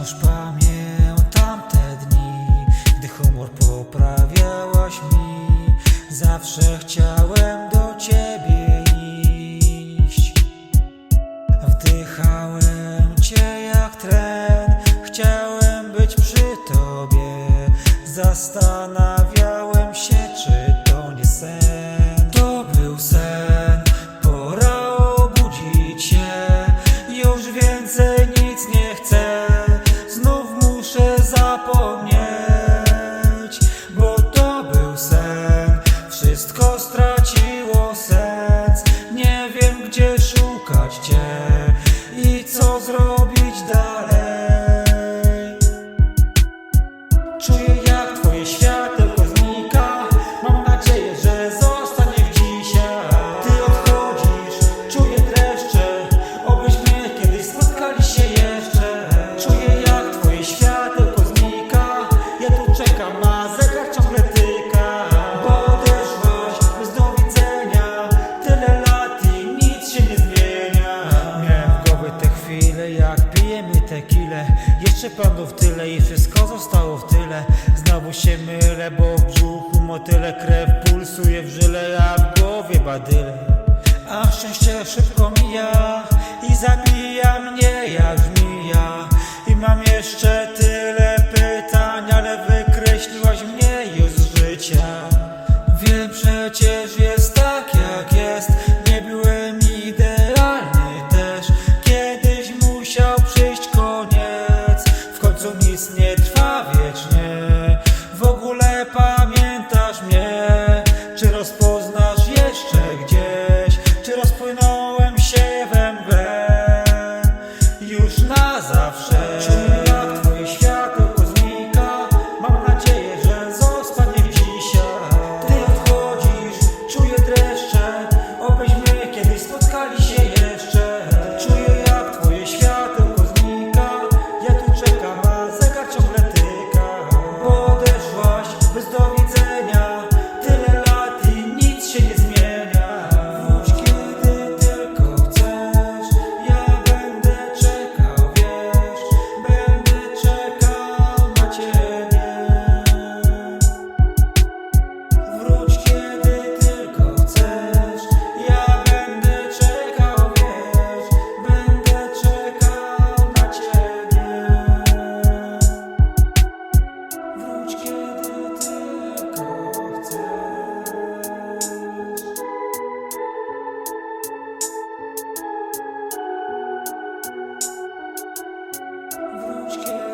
Wciąż pamiętam te dni, gdy humor poprawiałaś mi. Zawsze chciałem do ciebie iść. Wdychałem cię jak tren, chciałem być przy tobie. Zastanawiałem się, czy to nie sen. To był sen, pora obudzić się, już więcej. Się mylę, bo w brzuchu motyle krew pulsuje w żyle, a w głowie badyle. A szczęście szybko mija i zabija mnie jak żmija. I mam jeszcze much care.